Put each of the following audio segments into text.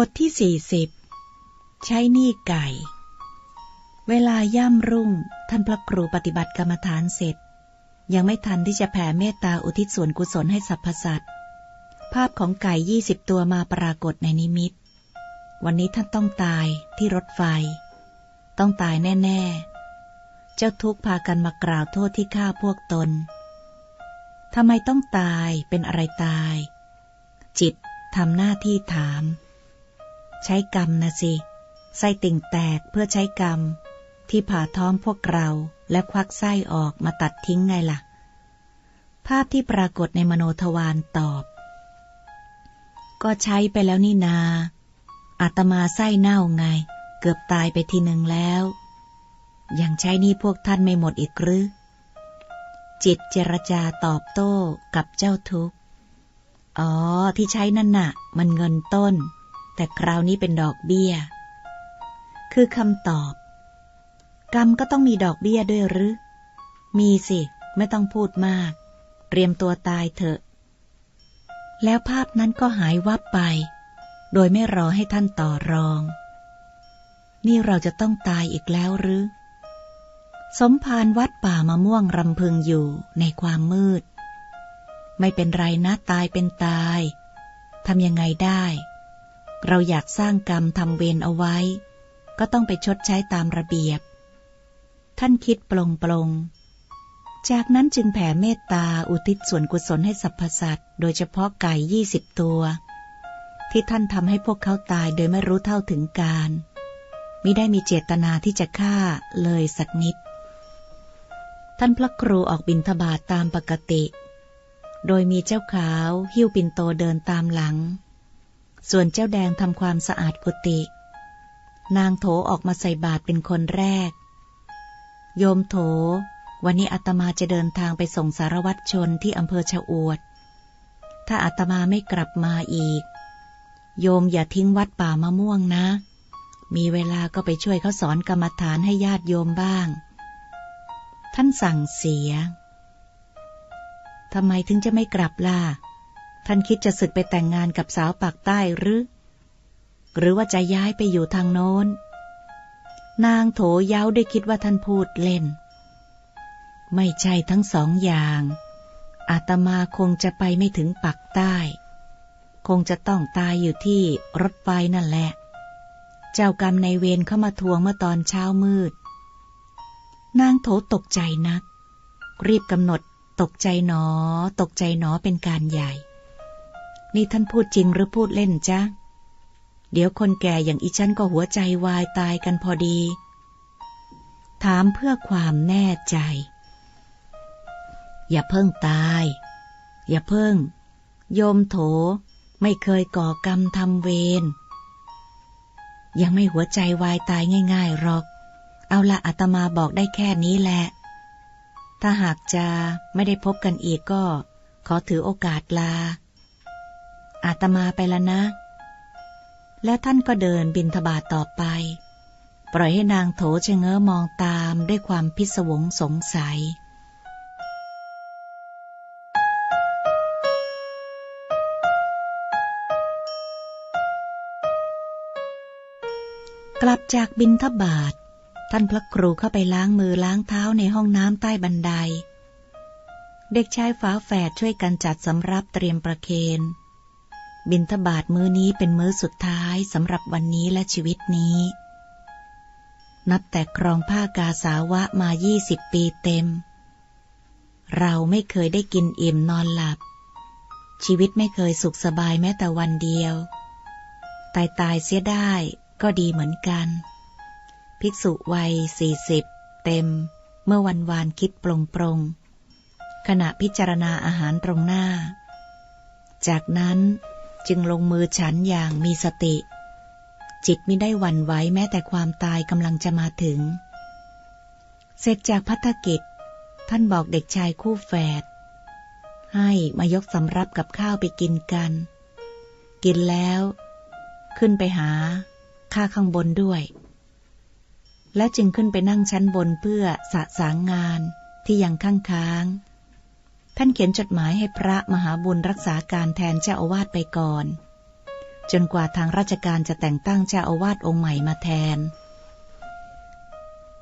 บทที่สี่สิบใช้หนี้ไก่ เวลาย่ำรุ่ง ท่านพระครูปฏิบัติกรรมฐานเสร็จ ยังไม่ทันที่จะแผ่เมตตาอุทิศส่วนกุศลให้สรรพสัตว์ภาพของไก่ยี่สิบตัวมาปรากฏในนิมิต วันนี้ท่านต้องตายที่รถไฟ ต้องตายแน่ ๆ เจ้าทุกพากันมากล่าวโทษที่ฆ่าพวกตนทำไมต้องตายเป็นอะไรตาย จิตทำหน้าที่ถาม ใช้กรรมนะสิ ไส้ติ่งแตกเพื่อใช้กรรม ที่ผ่าท้องพวกเราและควักไส้ออกมาตัดทิ้งไงละ่ะ ภาพที่ปรากฏในมโนทวารตอบ ก็ใช้ไปแล้วนี่นาอาตมาไส้เน่าไง เกือบตายไปทีหนึ่งแล้ว ยังใช้นี่พวกท่านไม่หมดอีกหรือ จิตเจรจาตอบโต้กับเจ้าทุกข์ อ๋อที่ใช้นั่นน่ะ มันเงินต้น แต่คราวนี้เป็นดอกเบี้ย คือคำตอบ กรรมก็ต้องมีดอกเบี้ยด้วยหรือ มีสิ ไม่ต้องพูดมาก เตรียมตัวตายเถอะ แล้วภาพนั้นก็หายวับไป โดยไม่รอให้ท่านต่อรอง นี่เราจะต้องตายอีกแล้วหรือ สมภารวัดป่ามะม่วงรำพึงอยู่ในความมืด ไม่เป็นไรนะตายเป็นตายทำยังไงได้ เราอยากสร้างกรรมทำเวรเอาไว้ ก็ต้องไปชดใช้ตามระเบียบ ท่านคิดปลงปลงจากนั้นจึงแผ่เมตตาอุทิศส่วนกุศลให้สรรพสัตว์โดยเฉพาะไก่ยี่สิบตัว ที่ท่านทำให้พวกเขาตายโดยไม่รู้เท่าถึงการมิได้มีเจตนาที่จะฆ่าเลยสักนิด ท่านพระครูออกบินทบาทตามปกติ โดยมีเจ้าขาว หิ้วปินโตเดินตามหลัง ส่วนเจ้าแดงทำความสะอาดกุฏินางโถออกมาใส่บาตรเป็นคนแรก โยมโถ วันนี้อาตมาจะเดินทางไปส่งสารวัตรชนที่อำเภอชะอวด ถ้าอาตมาไม่กลับมาอีก โยมอย่าทิ้งวัดป่ามะม่วงนะ มีเวลาก็ไปช่วยเขาสอนกรรมฐานให้ญาติโยมบ้าง ท่านสั่งเสียทำไมถึงจะไม่กลับล่ะ ท่านคิดจะศึกไปแต่งงานกับสาวปากใต้หรือ หรือว่าจะย้ายไปอยู่ทางโน้น นางโถเย้าได้คิดว่าท่านพูดเล่น ไม่ใช่ทั้งสองอย่าง อาตมาคงจะไปไม่ถึงปักใต้ คงจะต้องตายอยู่ที่รถไฟนั่นแหละ เจ้ากรรมในเวรเข้ามาทวงเมื่อตอนเช้ามืด นางโถตกใจนัก รีบกำหนดตกใจหนอ ตกใจหนอเป็นการใหญ่ นี่ท่านพูดจริงหรือพูดเล่นจ้ะเดี๋ยวคนแก่อย่างอีฉันก็หัวใจวายตายกันพอดี ถามเพื่อความแน่ใจ อย่าเพิ่งตาย อย่าเพิ่ง โยมโถ ไม่เคยก่อกรรมทำเวร ยังไม่หัวใจวายตายง่ายๆหรอก เอาละอาตมาบอกได้แค่นี้แหละ ถ้าหากจะไม่ได้พบกันอีกก็ขอถือโอกาสลา อาตมาไปแล้วนะ แล้วท่านก็เดินบินทบาทต่อไป ปล่อยให้นางโถชะเง้อมองตามด้วยความพิศวงสงสัยกลับจากบินทบาท ท่านพระครูเข้าไปล้างมือล้างเท้าในห้องน้ำใต้บันได เด็กชายฝาแฝดช่วยกันจัดสำรับเตรียมประเคน บินทบาทมื้อนี้เป็นมื้อสุดท้ายสำหรับวันนี้และชีวิตนี้ นับแต่ครองผ้ากาสาวะมายี่สิบปีเต็ม เราไม่เคยได้กินอิ่มนอนหลับ ชีวิตไม่เคยสุขสบายแม้แต่วันเดียว ตายตายเสียได้ก็ดีเหมือนกัน ภิกษุวัยสี่สิบเต็ม เมื่อวันวานคิดปรงปรงขณะพิจารณาอาหารตรงหน้า จากนั้น จึงลงมือฉันอย่างมีสติ จิตไม่ได้หวั่นไหวแม้แต่ความตายกำลังจะมาถึง เสร็จจากพัฒกิจ ท่านบอกเด็กชายคู่แฝดให้มายกสำรับกับข้าวไปกินกัน กินแล้ว ขึ้นไปหาข้าข้างบนด้วย และจึงขึ้นไปนั่งชั้นบนเพื่อสะสางงานที่ยังข้างค้าง ท่านเขียนจดหมายให้พระมหาบุญรักษาการแทนเจ้าอาวาสไปก่อน จนกว่าทางราชการจะแต่งตั้งเจ้าอาวาสองค์ใหม่มาแทน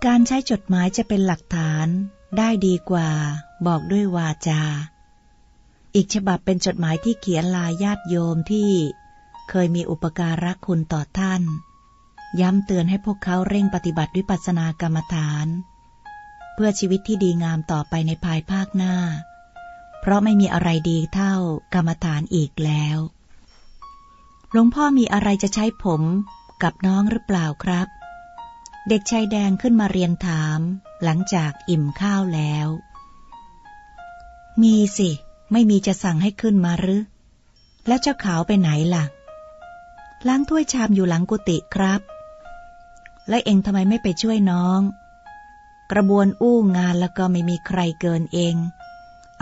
การใช้จดหมายจะเป็นหลักฐานได้ดีกว่า บอกด้วยวาจา อีกฉบับเป็นจดหมายที่เขียนลาญาติโยมที่เคยมีอุปการะคุณต่อท่าน ย้ำเตือนให้พวกเขาเร่งปฏิบัติวิปัสสนากรรมฐาน เพื่อชีวิตที่ดีงามต่อไปในภายภาคหน้า เพราะไม่มีอะไรดีเท่ากรรมฐานอีกแล้ว หลวงพ่อมีอะไรจะใช้ผมกับน้องหรือเปล่าครับ เด็กชายแดงขึ้นมาเรียนถาม หลังจากอิ่มข้าวแล้ว มีสิ ไม่มีจะสั่งให้ขึ้นมาหรือ แล้วเจ้าขาวไปไหนล่ะ ล้างถ้วยชามอยู่หลังกุฏิครับ และเองทำไมไม่ไปช่วยน้อง กระบวนอู้งานแล้วก็ไม่มีใครเกินเอง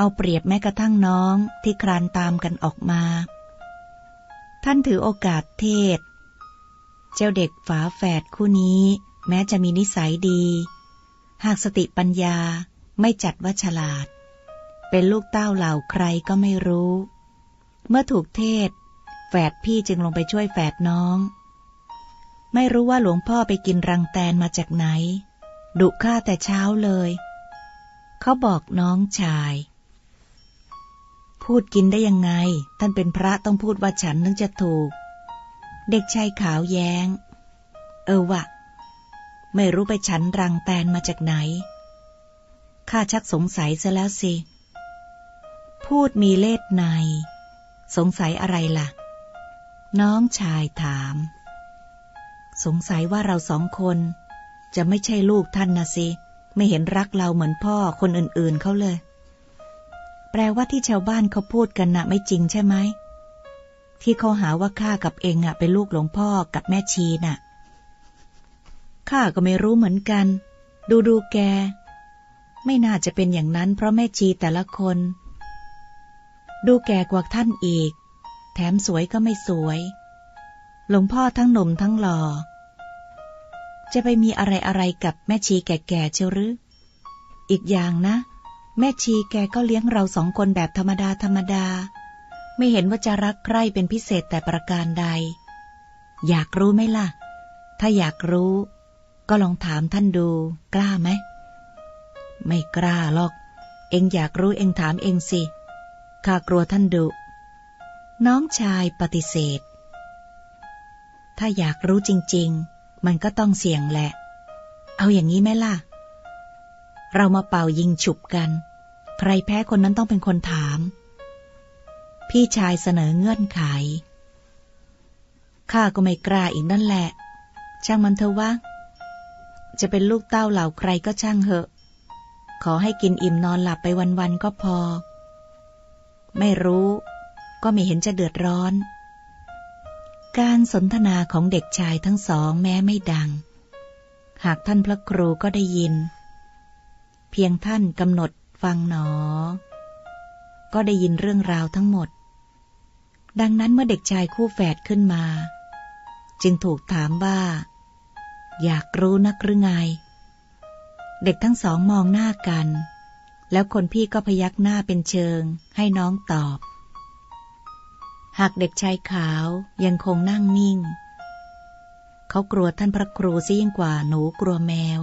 เอาเปรียบแม้กระทั่งน้องที่ครานตามกันออกมา ท่านถือโอกาสเทศ เจ้าเด็กฝาแฝดคู่นี้ แม้จะมีนิสัยดี หากสติปัญญาไม่จัดว่าฉลาด เป็นลูกเต้าเหล่าใครก็ไม่รู้ เมื่อถูกเทศ แฝดพี่จึงลงไปช่วยแฝดน้อง ไม่รู้ว่าหลวงพ่อไปกินรังแตนมาจากไหน ดุข้าแต่เช้าเลย เขาบอกน้องชาย พูดกินได้ยังไง ท่านเป็นพระต้องพูดว่าฉันนึกจะถูก เด็กชายขาวแยง้ง เออวะ ไม่รู้ไปฉันรังแตนมาจากไหน ข้าชักสงสัยซะแล้วสิ พูดมีเล่ห์ใน สงสัยอะไรล่ะ น้องชายถาม สงสัยว่าเราสองคนจะไม่ใช่ลูกท่านนะสิ ไม่เห็นรักเราเหมือนพ่อคนอื่นๆเขาเลย แปลว่าที่ชาวบ้านเขาพูดกันนะไม่จริงใช่ไหม ที่เขาหาว่าข้ากับเองอะเป็นลูกหลวงพ่อกับแม่ชีน่ะ ข้าก็ไม่รู้เหมือนกัน ดูดูแก ไม่น่าจะเป็นอย่างนั้นเพราะแม่ชีแต่ละคน ดูแกกว่าท่านอีก แถมสวยก็ไม่สวย หลวงพ่อทั้งหนุ่มทั้งหล่อ จะไปมีอะไรอะไรกับแม่ชีแก่ๆเชียวหรือ อีกอย่างนะ แม่ชีแกก็เลี้ยงเราสองคนแบบธรรมดาธรรมดา ไม่เห็นว่าจะรักใคร่เป็นพิเศษแต่ประการใด อยากรู้ไหมล่ะ ถ้าอยากรู้ ก็ลองถามท่านดูกล้าไหม ไม่กล้าหรอก เองอยากรู้เองถามเองสิข้ากลัวท่านดุ น้องชายปฏิเสธ ถ้าอยากรู้จริง ๆ มันก็ต้องเสี่ยงแหละ เอาอย่างนี้ไหมล่ะ เรามาเป่ายิงฉุบกัน ใครแพ้คนนั้นต้องเป็นคนถาม พี่ชายเสนอเงื่อนไข ข้าก็ไม่กล้าอีกนั่นแหละ ช่างมันเถอะวะ จะเป็นลูกเต้าเหล่าใครก็ช่างเหอะ ขอให้กินอิ่มนอนหลับไปวันๆก็พอ ไม่รู้ ก็ไม่เห็นจะเดือดร้อน การสนทนาของเด็กชายทั้งสองแม้ไม่ดัง หากท่านพระครูก็ได้ยิน เพียงท่านกำหนดฟังหนอ ก็ได้ยินเรื่องราวทั้งหมด ดังนั้นเมื่อเด็กชายคู่แฝดขึ้นมา จึงถูกถามว่า อยากรู้นักหรือไง เด็กทั้งสองมองหน้ากัน แล้วคนพี่ก็พยักหน้าเป็นเชิง ให้น้องตอบ หากเด็กชายขาวยังคงนั่งนิ่ง เขากลัวท่านพระครูซะยิ่งกว่าหนูกลัวแมว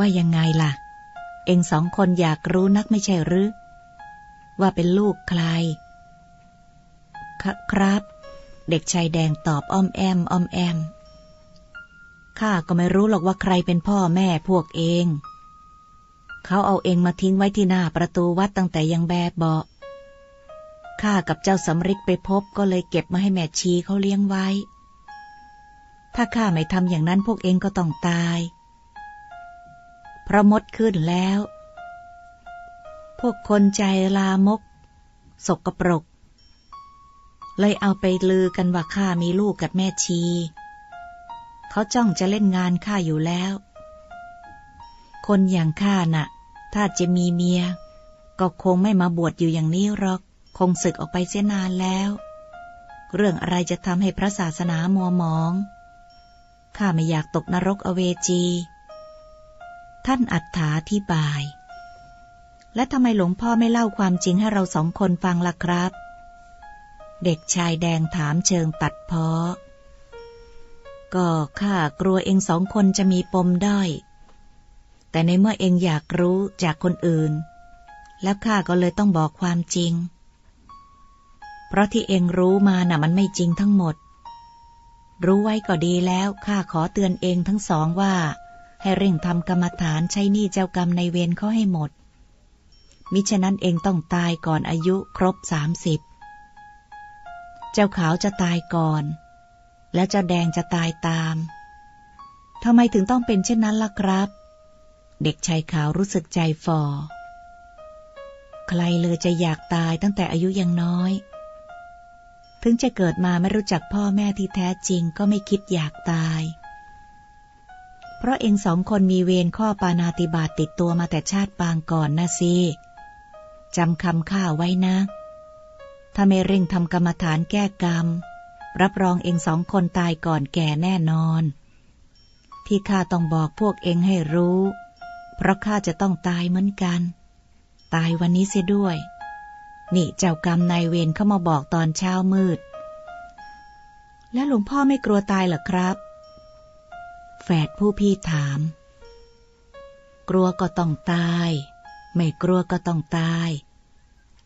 ว่ายังไงล่ะ เองสองคนอยากรู้นักไม่ใช่หรือ ว่าเป็นลูกใคร ครับ เด็กชายแดงตอบอ้อมแอมอ้อมแอม ข้าก็ไม่รู้หรอกว่าใครเป็นพ่อแม่พวกเอง เขาเอาเองมาทิ้งไว้ที่หน้าประตูวัดตั้งแต่ยังแบบเบาข้ากับเจ้าสำริดไปพบก็เลยเก็บมาให้แม่ชีเขาเลี้ยงไว้ ถ้าข้าไม่ทำอย่างนั้นพวกเองก็ต้องตาย พราะมดขึ้นแล้ว พวกคนใจลามก สกปรก เลยเอาไปลือกันว่าข้ามีลูกกับแม่ชี เขาจ้องจะเล่นงานข้าอยู่แล้ว คนอย่างข้าน่ะ ถ้าจะมีเมีย ก็คงไม่มาบวชอยู่อย่างนี้หรอก คงศึกออกไปเสียนานแล้ว เรื่องอะไรจะทำให้พระศาสนามัวหมองข้าไม่อยากตกนรกอเวจี ท่านอัฏฐาธิบาย และทำไมหลวงพ่อไม่เล่าความจริงให้เราสองคนฟังล่ะครับ เด็กชายแดงถามเชิงตัดเพาะก็ข้ากลัวเองสองคนจะมีปมด้อย แต่ในเมื่อเองอยากรู้จากคนอื่น แล้วข้าก็เลยต้องบอกความจริง เพราะที่เองรู้มาน่ะมันไม่จริงทั้งหมด รู้ไว้ก็ดีแล้วข้าขอเตือนเองทั้งสองว่า ให้เร่งทำกรรมฐานใช้หนี้เจ้ากรรมในเวรเขาให้หมด มิฉะนั้นเองต้องตายก่อนอายุครบสามสิบ เจ้าขาวจะตายก่อน และเจ้าแดงจะตายตามทำไมถึงต้องเป็นเช่นนั้นล่ะครับ เด็กชายขาวรู้สึกใจฟอใครเลยจะอยากตายตั้งแต่อายุยังน้อย ถึงจะเกิดมาไม่รู้จักพ่อแม่ที่แท้จริงก็ไม่คิดอยากตาย เพราะเองสองคนมีเวรข้อปานาติบาตติดตัวมาแต่ชาติปางก่อนนะสิจำคำข้าไว้นะ ถ้าไม่เร่งทำกรรมฐานแก้กรรม รับรองเองสองคนตายก่อนแก่แน่นอน ที่ข้าต้องบอกพวกเองให้รู้ เพราะข้าจะต้องตายเหมือนกัน ตายวันนี้เสียด้วย นี่เจ้ากรรมนายเวรเข้ามาบอกตอนเช้ามืด แล้วหลวงพ่อไม่กลัวตายหรอครับ แฝดผู้พี่ถาม กลัวก็ต้องตาย ไม่กลัวก็ต้องตาย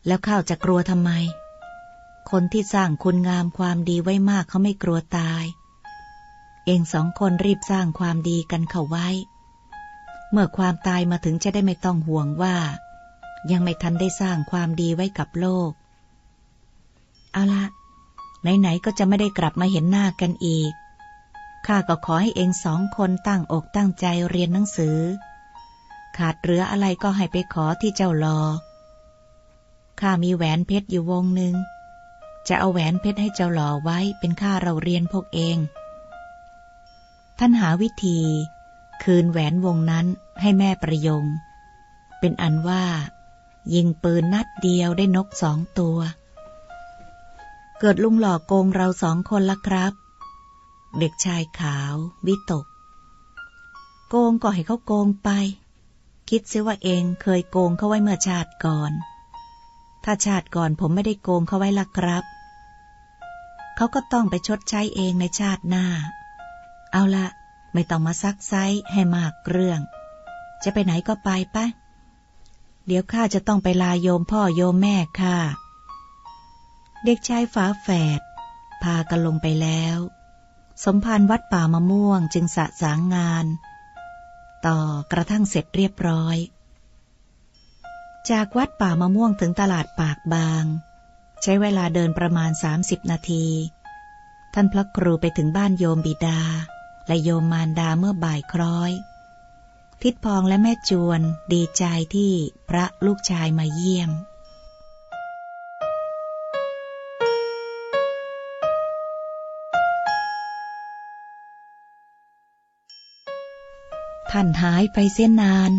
แล้วข้าวจะกลัวทำไม คนที่สร้างคุณงามความดีไว้มากเขาไม่กลัวตาย เองสองคนรีบสร้างความดีกันเข้าไว้ เมื่อความตายมาถึงจะได้ไม่ต้องห่วงว่า ยังไม่ทันได้สร้างความดีไว้กับโลก เอาละไหนๆก็จะไม่ได้กลับมาเห็นหน้ากันอีก ข้าก็ขอให้เองสองคนตั้งอกตั้งใจเรียนหนังสือ ขาดเหลืออะไรก็ให้ไปขอที่เจ้ารอข้ามีแหวนเพชรอยู่วงหนึ่ง จะเอาแหวนเพชรให้เจ้าหลอไว้เป็นค่าเราเรียนพวกเอง ท่านหาวิธี คืนแหวนวงนั้นให้แม่ประยง เป็นอันว่า ยิงปืนนัดเดียวได้นกสองตัว เกิดลุงหลอกโกงเราสองคนละครับ เด็กชายขาว วิตก โกงก็ให้เขาโกงไป คิดเสียว่าเองเคยโกงเขาไว้เมื่อชาติก่อน ถ้าชาติก่อนผมไม่ได้โกงเขาไว้ละครับ เขาก็ต้องไปชดใช้เองในชาติหน้า เอาละไม่ต้องมาซักไซให้มากเรื่อง จะไปไหนก็ไปปะเดี๋ยวข้าจะต้องไปลาโยมพ่อโยมแม่ค่ะเด็กชายฝาแฝดพากันลงไปแล้ว สมภารวัดป่ามะม่วงจึงสะสางงาน ต่อกระทั่งเสร็จเรียบร้อย จากวัดป่ามะม่วงถึงตลาดปากบาง ใช้เวลาเดินประมาณ 30 นาที ท่านพระครูไปถึงบ้านโยมบิดา และโยมมารดาเมื่อบ่ายคล้อย ทิดพองและแม่จวนดีใจที่พระลูกชายมาเยี่ยม ท่านหายไปเสียนาน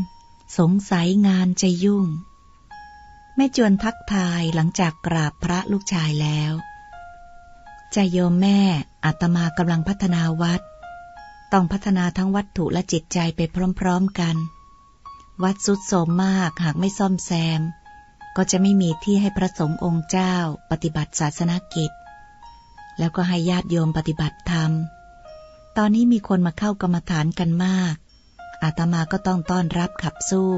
สงสัยงานจะยุ่ง แม่จวนทักทายหลังจากกราบพระลูกชายแล้วใจโยมแม่อาตมากำลังพัฒนาวัด ต้องพัฒนาทั้งวัตถุและจิตใจไปพร้อมๆกัน วัดสุดโสมมากหากไม่ซ่อมแซม ก็จะไม่มีที่ให้พระสงฆ์องค์เจ้าปฏิบัติศาสนกิจ แล้วก็ให้ญาติโยมปฏิบัติธรรม ตอนนี้มีคนมาเข้ากรรมฐานกันมาก อาตมาก็ต้องต้อนรับขับสู้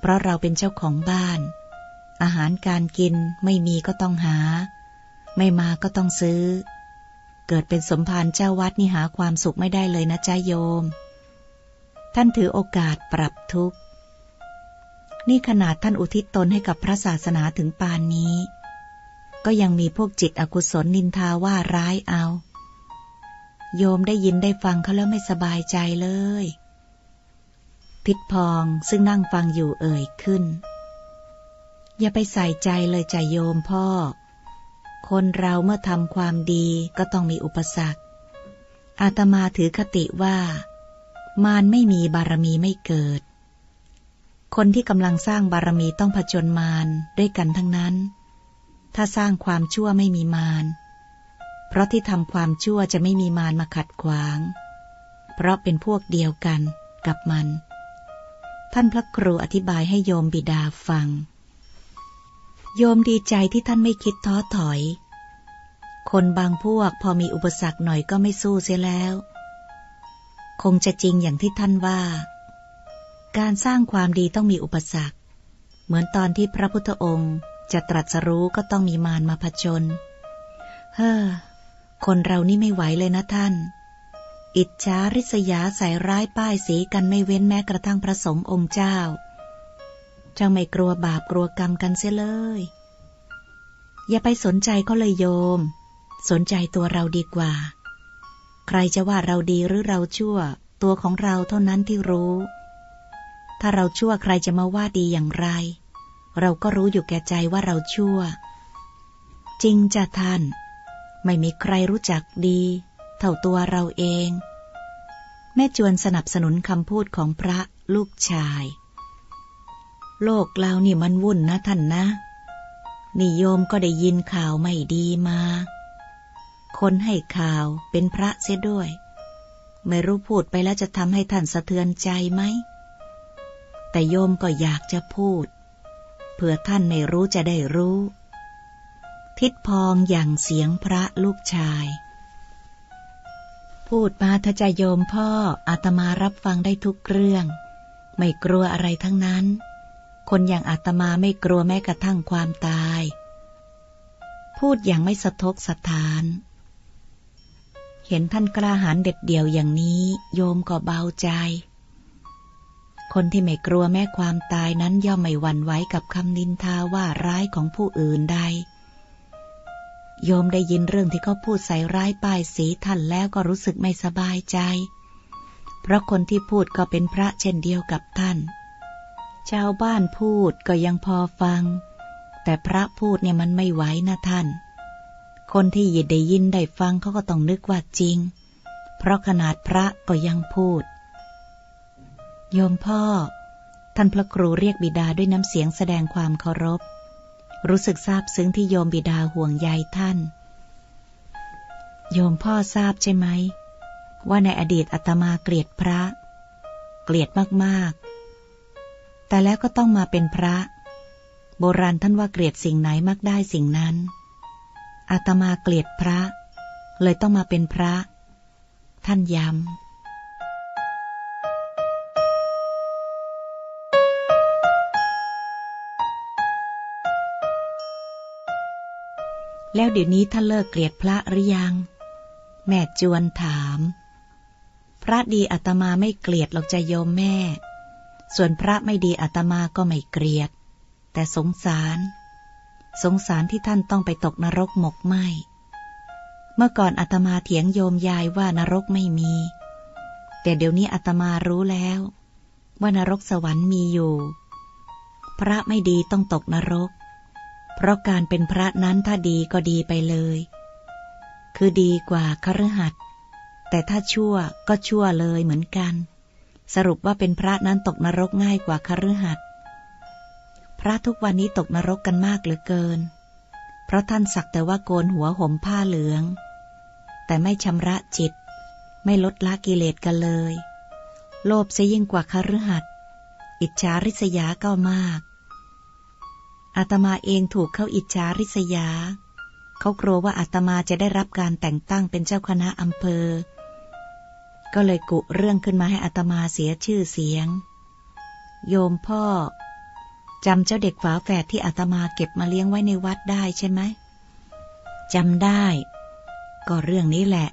เพราะเราเป็นเจ้าของบ้าน อาหารการกินไม่มีก็ต้องหา ไม่มาก็ต้องซื้อ เกิดเป็นสมภารเจ้าวัดนี่หาความสุขไม่ได้เลยนะจ้าโยม ท่านถือโอกาสปรับทุกข์ นี่ขนาดท่านอุทิศตนให้กับพระศาสนาถึงปานนี้ ก็ยังมีพวกจิตอกุศลนินทาว่าร้ายเอา โยมได้ยินได้ฟังเขาแล้วไม่สบายใจเลย ทิดพองซึ่งนั่งฟังอยู่เอ่ยขึ้น อย่าไปใส่ใจเลยจ่าโยมพ่อ คนเราเมื่อทำความดีก็ต้องมีอุปสรรค อาตมาถือคติว่า มารไม่มีบารมีไม่เกิด คนที่กำลังสร้างบารมีต้องผจญมารด้วยกันทั้งนั้น ถ้าสร้างความชั่วไม่มีมาร เพราะที่ทำความชั่วจะไม่มีมารมาขัดขวาง เพราะเป็นพวกเดียวกันกับมัน ท่านพระครูอธิบายให้โยมบิดาฟัง โยมดีใจที่ท่านไม่คิดท้อถอย คนบางพวกพอมีอุปสรรคหน่อยก็ไม่สู้เสียแล้ว คงจะจริงอย่างที่ท่านว่า การสร้างความดีต้องมีอุปสรรค เหมือนตอนที่พระพุทธองค์จะตรัสรู้ก็ต้องมีมารมาผจญ เฮ้อ คนเรานี่ไม่ไหวเลยนะท่าน อิจฉาริษยาใส่ร้ายป้ายสีกันไม่เว้นแม้กระทั่งพระสงฆ์องค์เจ้าจังไม่กลัวบาปกลัวกรรมกันเสียเลย อย่าไปสนใจเขาเลยโยม สนใจตัวเราดีกว่า ใครจะว่าเราดีหรือเราชั่ว ตัวของเราเท่านั้นที่รู้ ถ้าเราชั่วใครจะมาว่าดีอย่างไร เราก็รู้อยู่แก่ใจว่าเราชั่ว จริงจะท่าน ไม่มีใครรู้จักดี เท่าตัวเราเอง แม่จวนสนับสนุนคำพูดของพระลูกชาย โลกเรานี่มันวุ่นนะท่านนะนิยมก็ได้ยินข่าวไม่ดีมา คนให้ข่าวเป็นพระเสียด้วย ไม่รู้พูดไปแล้วจะทำให้ท่านสะเทือนใจไหม แต่โยมก็อยากจะพูด เผื่อท่านไม่รู้จะได้รู้ ทิดพองอย่างเสียงพระลูกชาย พูดมาถ้าจะโยมพ่ออาตมารับฟังได้ทุกเรื่อง ไม่กลัวอะไรทั้งนั้น คนอย่างอาตมาไม่กลัวแม้กระทั่งความตาย พูดอย่างไม่สะทกสะทาน เห็นท่านกล้าหาญเด็ดเดี่ยวอย่างนี้ โยมก็เบาใจ คนที่ไม่กลัวแม้ความตายนั้นย่อมไม่หวั่นไหวกับคำนินทาว่าร้ายของผู้อื่นใด โยมได้ยินเรื่องที่เขาพูดใส่ร้ายป้ายสีท่านแล้วก็รู้สึกไม่สบายใจ เพราะคนที่พูดก็เป็นพระเช่นเดียวกับท่าน ชาวบ้านพูดก็ยังพอฟัง แต่พระพูดเนี่ยมันไม่ไหวนะท่าน คนที่ยินได้ยินได้ฟังเขาก็ต้องนึกว่าจริง เพราะขนาดพระก็ยังพูด โยมพ่อ ท่านพระครูเรียกบิดาด้วยน้ำเสียงแสดงความเคารพ รู้สึกซาบซึ้งที่โยมบิดาห่วงใยท่าน โยมพ่อทราบใช่ไหม ว่าในอดีตอาตมาเกลียดพระ เกลียดมากๆ แต่แล้วก็ต้องมาเป็นพระ โบราณท่านว่าเกลียดสิ่งไหนมักได้สิ่งนั้นอาตมาเกลียดพระ เลยต้องมาเป็นพระ ท่านย้ำ แล้วเดี๋ยวนี้ท่านเลิกเกลียดพระหรือยัง แม่จวนถาม พระดีอาตมาไม่เกลียดหรอกจะโยมแม่ ส่วนพระไม่ดีอาตมาก็ไม่เกลียด แต่สงสาร สงสารที่ท่านต้องไปตกนรกหมกไหมเมื่อก่อนอาตมาเถียงโยมยายว่านรกไม่มี แต่เดี๋ยวนี้อาตมารู้แล้ว ว่านรกสวรรค์มีอยู่ พระไม่ดีต้องตกนรก เพราะการเป็นพระนั้นถ้าดีก็ดีไปเลย คือดีกว่าคฤหัสถ์แต่ถ้าชั่วก็ชั่วเลยเหมือนกัน สรุปว่าเป็นพระนั้นตกนรกง่ายกว่าคฤหัสถ์พระทุกวันนี้ตกนรกกันมากเหลือเกิน เพราะท่านสักแต่ว่าโกนหัวห่มผ้าเหลือง แต่ไม่ชำระจิต ไม่ลดละกิเลสกันเลย โลภซะยิ่งกว่าคฤหัสถ์อิจฉาริษยาก็มาก อาตมาเองถูกเขาอิจฉาริษยา เขากลัวว่าอาตมาจะได้รับการแต่งตั้งเป็นเจ้าคณะอำเภอ ก็เลยกุเรื่องขึ้นมาให้อาตมาเสียชื่อเสียง โยมพ่อจำเจ้าเด็กฝาแฝดที่อาตมาเก็บมาเลี้ยงไว้ในวัดได้ใช่ไหมจำได้ ก็เรื่องนี้แหละ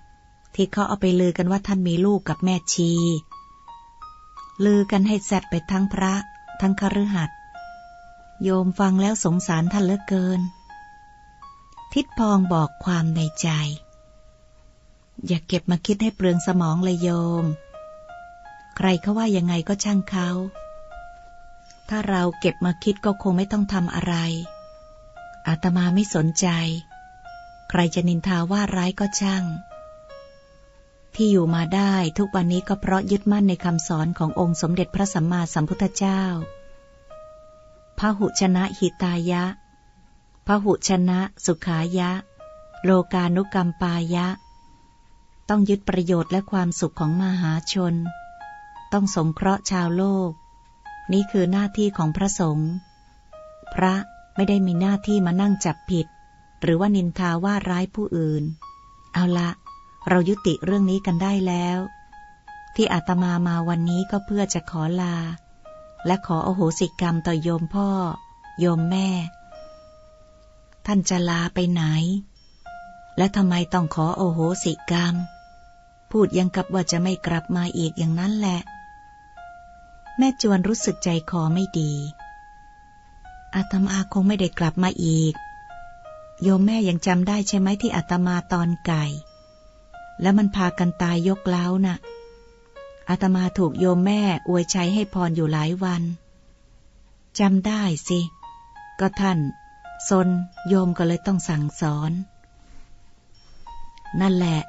ที่เขาเอาไปลือกันว่าท่านมีลูกกับแม่ชี ลือกันให้แซดไปทั้งพระ ทั้งคฤหัสถ์ โยมฟังแล้วสงสารท่านเหลือเกิน ทิดพองบอกความในใจ อย่าเก็บมาคิดให้เปลืองสมองเลยโยม ใครเขาว่ายังไงก็ช่างเขา ถ้าเราเก็บมาคิดก็คงไม่ต้องทำอะไร อาตมาไม่สนใจ ใครจะนินทาว่าร้ายก็ช่าง ที่อยู่มาได้ทุกวันนี้ก็เพราะยึดมั่นในคำสอนขององค์สมเด็จพระสัมมาสัมพุทธเจ้า พหุชนะหิตายะ พหุชนะสุขายะ โลกานุกรรมปายะ ต้องยึดประโยชน์และความสุขของมหาชน ต้องสงเคราะห์ชาวโลก นี่คือหน้าที่ของพระสงฆ์ พระไม่ได้มีหน้าที่มานั่งจับผิด หรือว่านินทาว่าร้ายผู้อื่น เอาละเรายุติเรื่องนี้กันได้แล้ว ที่อาตมามาวันนี้ก็เพื่อจะขอลา และขอโอโหสิกรรมต่อโยมพ่อ โยมแม่ ท่านจะลาไปไหน และทำไมต้องขอโอโหสิกรรม พูดยังกับว่าจะไม่กลับมาอีกอย่างนั้นแหละ แม่จวนรู้สึกใจคอไม่ดี อาตมาคงไม่ได้กลับมาอีก โยมแม่ยังจำได้ใช่ไหมที่อาตมาตอนไก่ แล้วมันพากันตายยกเล้านะ่ะ อาตมาถูกโยมแม่อวยชัยให้พรอยู่หลายวันจำได้สิ ก็ท่านซนโยมก็เลยต้องสั่งสอน นั่นแหละ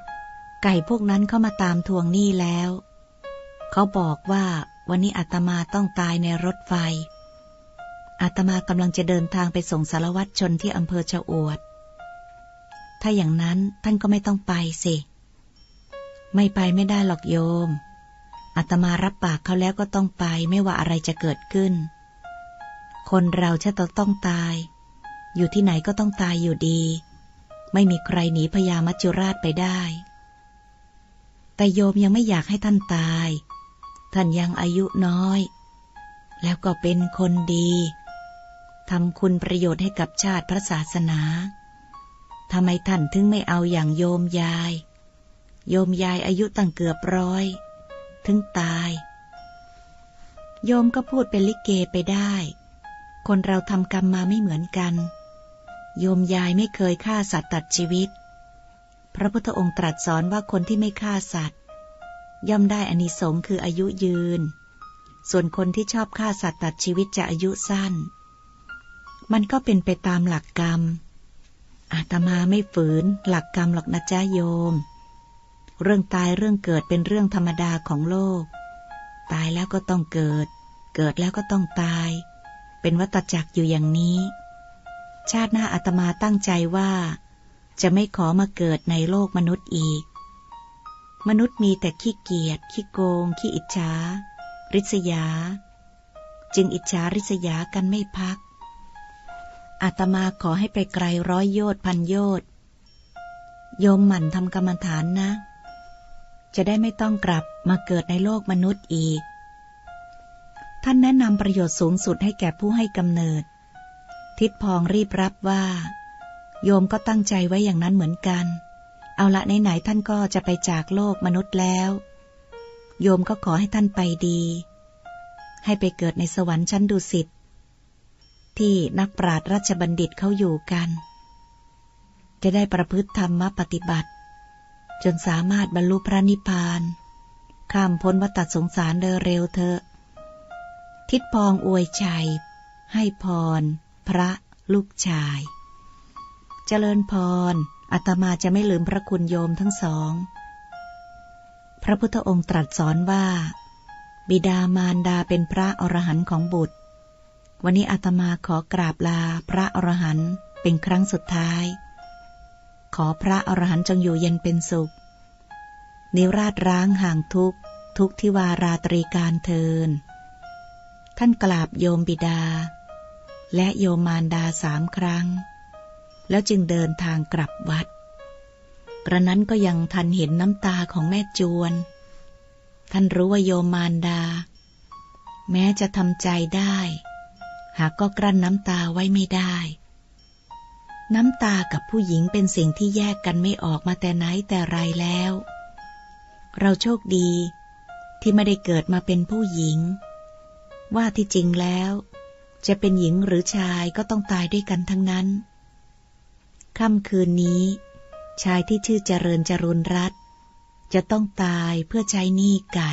ไก่พวกนั้นเข้ามาตามทวงหนี้แล้ว เขาบอกว่าวันนี้อาตมาต้องตายในรถไฟ อาตมากำลังจะเดินทางไปส่งสารวัตรชนที่อำเภอชะอวด ถ้าอย่างนั้นท่านก็ไม่ต้องไปสิ ไม่ไปไม่ได้หรอกโยม อาตมารับปากเขาแล้วก็ต้องไปไม่ว่าอะไรจะเกิดขึ้น คนเราชะต้องตาย อยู่ที่ไหนก็ต้องตายอยู่ดี ไม่มีใครหนีพญามัจจุราชไปได้ แต่โยมยังไม่อยากให้ท่านตาย ท่านยังอายุน้อย แล้วก็เป็นคนดีทำคุณประโยชน์ให้กับชาติพระศาสนาทำไมท่านถึงไม่เอาอย่างโยมยาย โยมยายอายุตั้งเกือบร้อย ถึงตาย โยมก็พูดเป็นลิเกไปได้ คนเราทำกรรมมาไม่เหมือนกัน โยมยายไม่เคยฆ่าสัตว์ตัดชีวิต พระพุทธองค์ตรัสสอนว่าคนที่ไม่ฆ่าสัตว์ ย่อมได้อานิสงส์คืออายุยืน ส่วนคนที่ชอบฆ่าสัตว์ตัดชีวิตจะอายุสั้น มันก็เป็นไปตามหลักกรรมอาตมาไม่ฝืนหลักกรรมหรอกนะจ้าโยม เรื่องตายเรื่องเกิดเป็นเรื่องธรรมดาของโลก ตายแล้วก็ต้องเกิด เกิดแล้วก็ต้องตาย เป็นวัตจักรอยู่อย่างนี้ ชาติหน้าอาตมาตั้งใจว่า จะไม่ขอมาเกิดในโลกมนุษย์อีก มนุษย์มีแต่ขี้เกียจขี้โกง ขี้อิจฉาริษยา จึงอิจฉาริษยากันไม่พักอาตมาขอให้ไปไกลร้อยโยชน์พันโยชน์โยมหมั่นทำกรรมฐานนะ จะได้ไม่ต้องกลับมาเกิดในโลกมนุษย์อีก ท่านแนะนำประโยชน์สูงสุดให้แก่ผู้ให้กำเนิด ทิดพองรีบรับว่า โยมก็ตั้งใจไว้อย่างนั้นเหมือนกัน เอาละไหนๆท่านก็จะไปจากโลกมนุษย์แล้ว โยมก็ขอให้ท่านไปดี ให้ไปเกิดในสวรรค์ชั้นดุสิตที่นักปราชญ์ราชบัณฑิตเขาอยู่กัน จะได้ประพฤติธรรมปฏิบัติ จนสามารถบรรลุพระนิพพาน ข้ามพ้นวัฏสงสารเดเร็วเถอะ ทิดพองอวยชัย ให้พร พระลูกชาย เจริญพรอาตมาจะไม่ลืมพระคุณโยมทั้งสอง พระพุทธองค์ตรัสสอนว่า บิดามารดาเป็นพระอรหันต์ของบุตร วันนี้อาตมาขอกราบลาพระอรหันต์เป็นครั้งสุดท้าย ขอพระอรหันต์จงอยู่เย็นเป็นสุข นิราชร้างห่างทุกทุกทิวาราตรีการเทิน ท่านกราบโยมบิดา และโยมมารดาสามครั้ง แล้วจึงเดินทางกลับวัด กระนั้นก็ยังทันเห็นน้ำตาของแม่จวน ท่านรู้ว่าโยมมารดา แม้จะทำใจได้ หากก็กลั้นน้ำตาไว้ไม่ได้ น้ำตากับผู้หญิงเป็นสิ่งที่แยกกันไม่ออกมาแต่ไหนแต่ไรแล้ว เราโชคดี ที่ไม่ได้เกิดมาเป็นผู้หญิง ว่าที่จริงแล้ว จะเป็นหญิงหรือชายก็ต้องตายด้วยกันทั้งนั้น ค่ำคืนนี้ ชายที่ชื่อเจริญจรุนรัตจะต้องตายเพื่อใช้หนี้ไก่